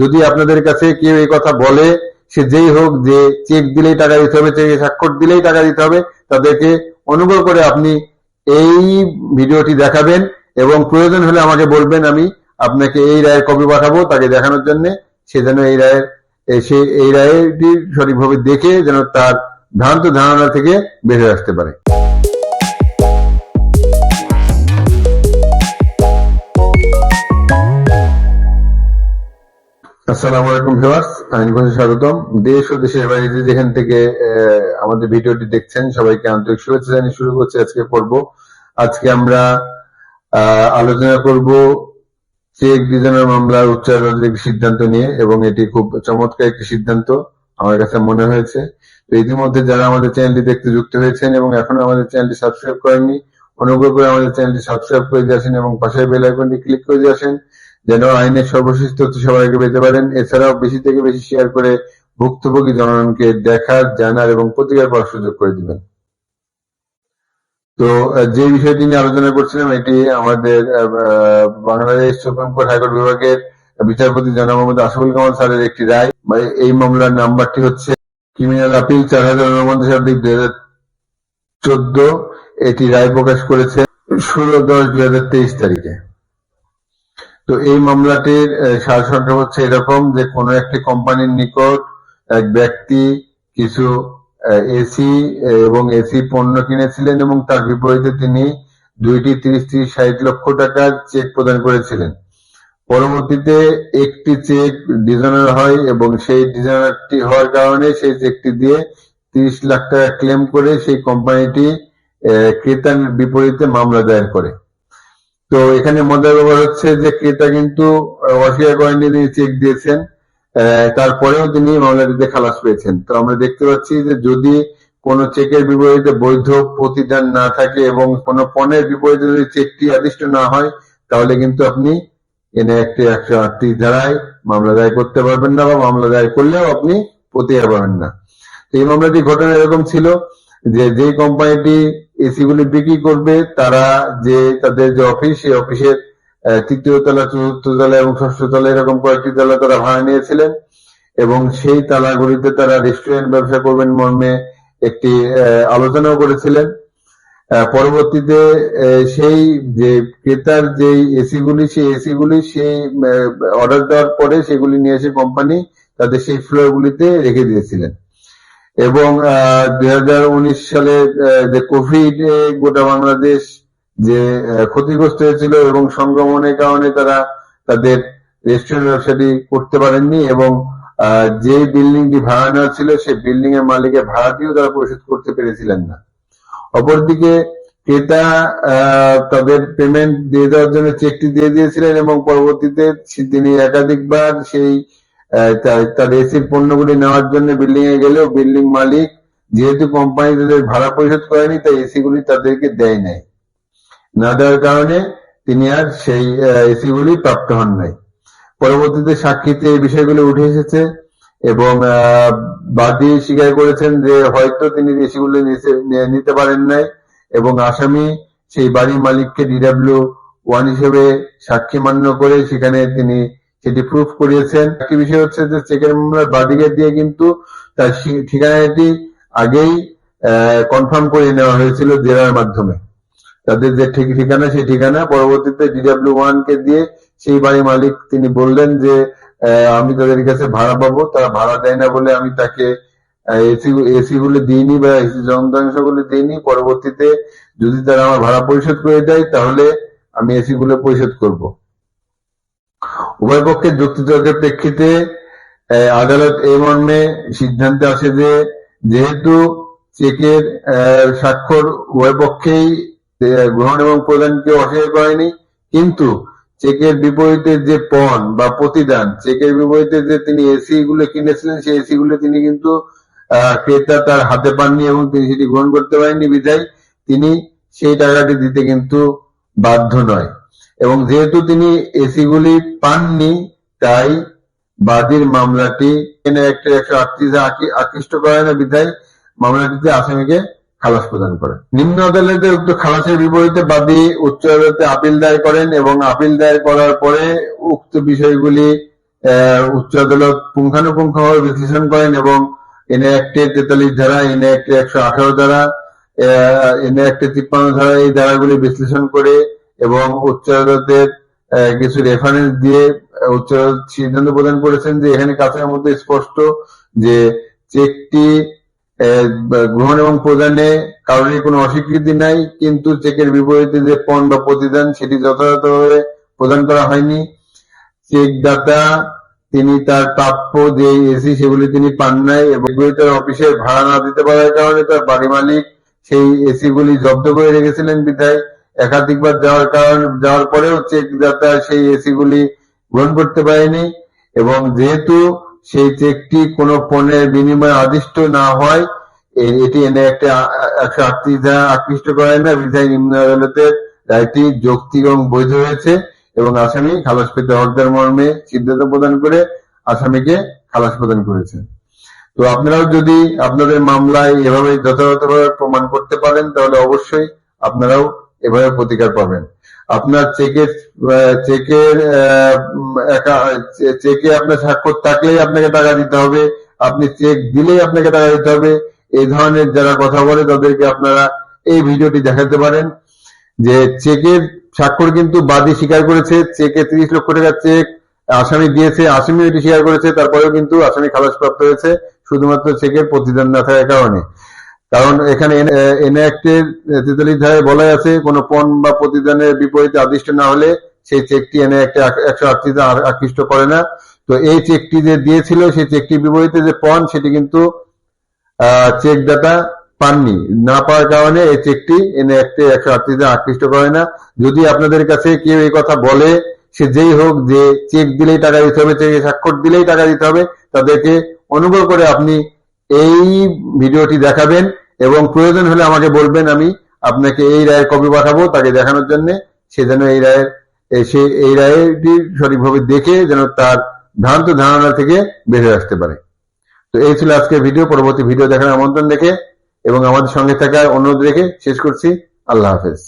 যদি আপনাদের কাছে কেউ এই কথা বলে, সে যেই হোক যে চেক দিলেই টাকা দিতে হবে চেকে স্বাক্ষর দিলেই টাকা দিতে হবে, তাদেরকে অনুগ্রহ করে আপনি এই ভিডিওটি দেখাবেন এবং প্রয়োজন হলে আমাকে বলবেন, আমি আপনাকে এই রায়ের কপি পাঠাবো তাকে দেখানোর জন্য। সে যেন এই রায়ের সে এই রায়টি সঠিকভাবে দেখে যেন তার ভ্রান্ত ধারণা থেকে বের হয়ে আসতে পারে। আসসালামু আলাইকুম ভিউয়ার্স স্বাগতম। দেশ ও দেশের বাইরে যেখান থেকে আমাদের ভিডিওটি দেখছেন, সবাইকে আন্তরিক শুভেচ্ছা জানিয়ে শুরু করছি আজকে পর্ব। আজকে আমরা আলোচনা করব চেক মামলার উচ্চ আদালতের একটি সিদ্ধান্ত নিয়ে, এবং এটি খুব চমৎকার একটি সিদ্ধান্ত, আমার কাছে মনে হয়েছে। তো ইতিমধ্যে যারা আমাদের চ্যানেলটি দেখতে যুক্ত হয়েছেন এবং এখনও আমাদের চ্যানেলটি সাবস্ক্রাইব করেননি, অনুগ্রহ করে আমাদের চ্যানেলটি সাবস্ক্রাইব করে দিয়ে আসেন এবং পাশের বেল আইকনটি ক্লিক করে দিয়ে আসেন। যেন আইনের সর্বশেষ তথ্য সবার আগে পেতে পারেন। এছাড়াও বেশি থেকে বেশি শেয়ার করে ভুক্তভোগী জনগণকে দেখার জানার এবং প্রতিকার করার সুযোগ করে দিবেন। তো যে বিষয়টি নিয়ে আলোচনা করছিলাম, এটি আমাদের বাংলাদেশ সুপ্রিম কোর্ট হাইকোর্ট বিভাগের বিচারপতি জনাব মোহাম্মদ আশফুল কামাল স্যারের একটি রায়। এই মামলার নাম্বারটি হচ্ছে ক্রিমিনাল আপিল চার হাজার উনপঞ্চাশ অব্দিক দুই হাজার চোদ্দ। এটি রায় প্রকাশ করেছে ষোলো দশ দুই হাজার তেইশ তারিখে। তো এই মামলাটির সারসংক্ষেপ হচ্ছে এরকম যে কোনো একটি কোম্পানির নিকট এক ব্যক্তি কিছু এসি এবং এসি পণ্য কিনেছিলেন এবং তার বিপরীতে তিনি দুইটি তিরিশ তিরিশ ষাট লক্ষ টাকার চেক প্রদান করেছিলেন। পরবর্তীতে একটি চেক ডিজাইনার হয় এবং সেই ডিজাইনারটি হওয়ার কারণে সেই চেকটি দিয়ে তিরিশ লাখ টাকা ক্লেম করে সেই কোম্পানিটি ক্রেতার বিপরীতে মামলা দায়ের করে। তো এখানে মজার ব্যাপার হচ্ছে যে ক্রেতা কিন্তু অস্বীকার করেননি, তিনি চেক দিয়েছেন তারপরেও তিনি মামলাটিতে খালাস পেয়েছেন। তো আমরা দেখতে পাচ্ছি যে যদি কোনো চেকের বিপরীতে বৈধ প্রতিদান না থাকে এবং কোনো পণ্যের বিপরীতে যদি চেকটি আদিষ্ট না হয়, তাহলে কিন্তু আপনি এনে একটি একশো আটত্রিশ ধারায় মামলা দায়ের করতে পারবেন না বা মামলা দায়ের করলেও আপনি প্রতিকার পাবেন না। এই মামলাটি ঘটনা এরকম ছিল যে যে কোম্পানিটি এসি গুলি বিক্রি করবে, তারা যে তাদের যে অফিস সেই অফিসের তৃতীয় তলা, চতুর্থ তলা এবং ষষ্ঠ তলা এরকম কয়েকটি তলা তারা ভাড়া নিয়েছিলেন এবং সেই তালাগুলিতে তারা রেস্টুরেন্ট ব্যবসা করবেন মর্মে একটি আলোচনাও করেছিলেন। পরবর্তীতে সেই যে ক্রেতার যে এসি গুলি সেই এসি গুলি সেই অর্ডার দেওয়ার পরে সেগুলি নিয়ে এসে কোম্পানি তাদের সেই ফ্লোর গুলিতে রেখে দিয়েছিলেন। এবং দুই হাজার উনিশ সালে যে কোভিড গোটা বাংলাদেশ যে ক্ষতিগ্রস্ত হয়েছিল এবং সংক্রমণের কারণে তারা তাদের রেস্টুরেন্ট ব্যবসাটি করতে পারেননি এবং যে বিল্ডিংটি ভাড়া নেওয়া ছিল সেই বিল্ডিং এর মালিকের ভাড়াটিও তারা পরিশোধ করতে পেরেছিলেন না। অপরদিকে ক্রেতা তাদের পেমেন্ট দিয়ে দেওয়ার জন্য চেকটি দিয়ে দিয়েছিলেন এবং পরবর্তীতে তিনি একাধিকবার সেই তার এসির পণ্যগুলি নেওয়ার জন্য বিল্ডিং এ গেলেও বিল্ডিং মালিক যেহেতু কোম্পানি তাদের ভাড়া পরিশোধ করেনি, তাই এসি গুলি তাদেরকে দেয় নাই। না দেওয়ার কারণে তিনি আর সেই এসি গুলি প্রাপ্ত হন নাই। পরবর্তীতে সাক্ষীতে এই বিষয়গুলো উঠে এসেছে এবং বাদী স্বীকার করেছেন যে হয়তো তিনি এসিগুলো নিতে- নিতে পারেন নাই এবং আসামি সেই বাড়ির মালিককে ডিডাব্লিউ ওয়ান হিসেবে সাক্ষী মান্য করে সেখানে তিনি সেটি প্রুফ করিয়েছেন। একটি বিষয় হচ্ছে যে চেকের মামলার বাদীকে দিয়ে কিন্তু তার ঠিকানাটি আগেই কনফার্ম করে নেওয়া হয়েছিল জেরার মাধ্যমে। তাদের যে ঠিক ঠিকানা, সেই ঠিকানা পরবর্তীতে ডিডাব্লিউ ওয়ান কে দিয়ে সেই বাড়ির মালিক তিনি বললেন যে আমি তাদের কাছে ভাড়া পাবো, তারা ভাড়া দেয় না বলে আমি তাকে এসি এসি গুলো দিইনি বা এসি যন্ত্রাংশগুলো দিইনি। পরবর্তীতে যদি তারা আমার ভাড়া পরিশোধ করে দেয়, তাহলে আমি এসি গুলো পরিশোধ করব। উভয় পক্ষের যুক্তিতর্কের প্রেক্ষিতে আদালত এই মর্মে সিদ্ধান্তে আসে যে, যেহেতু চেকের স্বাক্ষর উভয় পক্ষেই গ্রহণ এবং প্রদান কেউ অস্বীকার করেনি, কিন্তু চেকের বিপরীতে যে পণ বা প্রতিদান, চেকের বিপরীতে যে তিনি এসি গুলো কিনেছিলেন, সেই এসি গুলো তিনি কিন্তু ক্রেতা তার হাতে পাননি এবং তিনি সেটি গ্রহণ করতে পারেননি, বিধায় তিনি সেই টাকাটি দিতে কিন্তু বাধ্য নয়। এবং যেহেতু তিনি এসি গুলি পাননি, তাই বাদীর মামলাটি একটা একশো আটত্রিশ আকৃষ্ট করে না বিধায় মামলাটিতে আসামিকে খালাস প্রদান করে নিম্ন আদালতে উক্ত খালাসের বিপরীতে বাদী উচ্চ আদালতে আপিল দায়ের করেন এবং আপিল দায়ের করার পরে উক্ত বিষয়গুলি উচ্চ আদালত পুঙ্খানুপুঙ্খভাবে বিশ্লেষণ করেন এবং এনে একটি তেতাল্লিশ ধারা, এনে একটি একশো আঠারো ধারা এনে একটি তিপ্পান্ন ধারা এই ধারাগুলি বিশ্লেষণ করে এবং উচ্চ আদালতের কিছু রেফারেন্স দিয়ে উচ্চ আদালত সিদ্ধান্ত প্রদান করেছেন যে এখানে কাছের মধ্যে স্পষ্ট যে চেকটি গ্রহণ এবং প্রদানে কারোরই কোনো অস্বীকৃতি নাই, কিন্তু চেকের বিপরীতে যে পণ বা প্রতিদান সেটি যথাযথভাবে প্রদান করা হয়নি। চেক দাতা তিনি তার প্রাপ্য যে এসি সেগুলি তিনি পান নাই এবং তার অফিসের ভাড়া না দিতে পারার কারণে তার বাড়ি মালিক সেই এসি গুলি জব্দ করে রেখেছিলেন বিধায়। একাধিকবার যাওয়ার কারণ, যাওয়ার পরেও চেক দাতা সেই এসি গুলি গ্রহণ করতে পারেনি এবং যেহেতু সেই চেকটি কোনো পণ্যের বিনিময়ে আদিষ্ট না হয় এটি এনে একটা একশো আটত্রিশ ধারা আকৃষ্ট করে না বিধায় নিম্ন আদালতের রায়টি যৌক্তিক এবং বৈধ হয়েছে এবং আসামি খালাস পেতে হকদার মর্মে সিদ্ধান্ত প্রদান করে আসামিকে খালাস প্রদান করেছে। তো আপনারাও যদি আপনাদের মামলায় এভাবে যথাযথভাবে প্রমাণ করতে পারেন, তাহলে অবশ্যই আপনারাও এভাবে প্রতিকার পাবেন। আপনার চেকের চেকের চেকে আপনার স্বাক্ষর থাকলেই আপনাকে টাকা দিতে হবে। আপনি চেক দিলেই আপনাকে টাকা দিতে হবে। এই ধরনের যারা কথা বলে তাদেরকে আপনারা এই ভিডিওটি দেখাতে পারেন যে চেকের স্বাক্ষর কিন্তু বাদী স্বীকার করেছে। চেকে তিরিশ লক্ষ টাকার চেক আসামি দিয়েছে আসামি এটি স্বীকার করেছে। তারপরেও কিন্তু আসামি খালাস প্রাপ্ত হয়েছে। শুধুমাত্র চেকের প্রতিদান না থাকার কারণে। কারণ এখানে এনে অ্যাক্টের তেতাল্লিশ ধারায় বলা আছে, কোনো পণ বা প্রতিদানের বিপরীতে আদিষ্ট না হলে সেই চেকটি এনে একটা একশো আটত্রিশ আকৃষ্ট করে না। তো এই চেকটি যে দিয়েছিল, সেই চেকটির বিপরীতে যে পণ, সেটি কিন্তু চেক দাতা পাননি। না পাওয়ার কারণে এই চেকটি এনে একটি একশো আটত্রিশ আকৃষ্ট করে না। যদি আপনাদের কাছে কেউ এই কথা বলে, সে যেই হোক যে চেক দিলেই টাকা দিতে হবে চেকে স্বাক্ষর দিলেই টাকা দিতে হবে, তাদেরকে অনুগ্রহ করে আপনি এই ভিডিওটি দেখাবেন এবং প্রয়োজন হলে আমাকে বলবেন, আমি আপনাকে এই রায়ের কপি পাঠাবো তাকে দেখানোর জন্য। সে যেন এই রায়ের সে এই রায়টি সঠিকভাবে দেখে যেন তার ভ্রান্ত ধারণা থেকে বেরিয়ে আসতে পারে। তো এই ছিল আজকের ভিডিও, পরবর্তী ভিডিও দেখার আমন্ত্রণ রেখে এবং আমাদের সঙ্গে থাকার অনুরোধ রেখে শেষ করছি। আল্লাহ হাফেজ।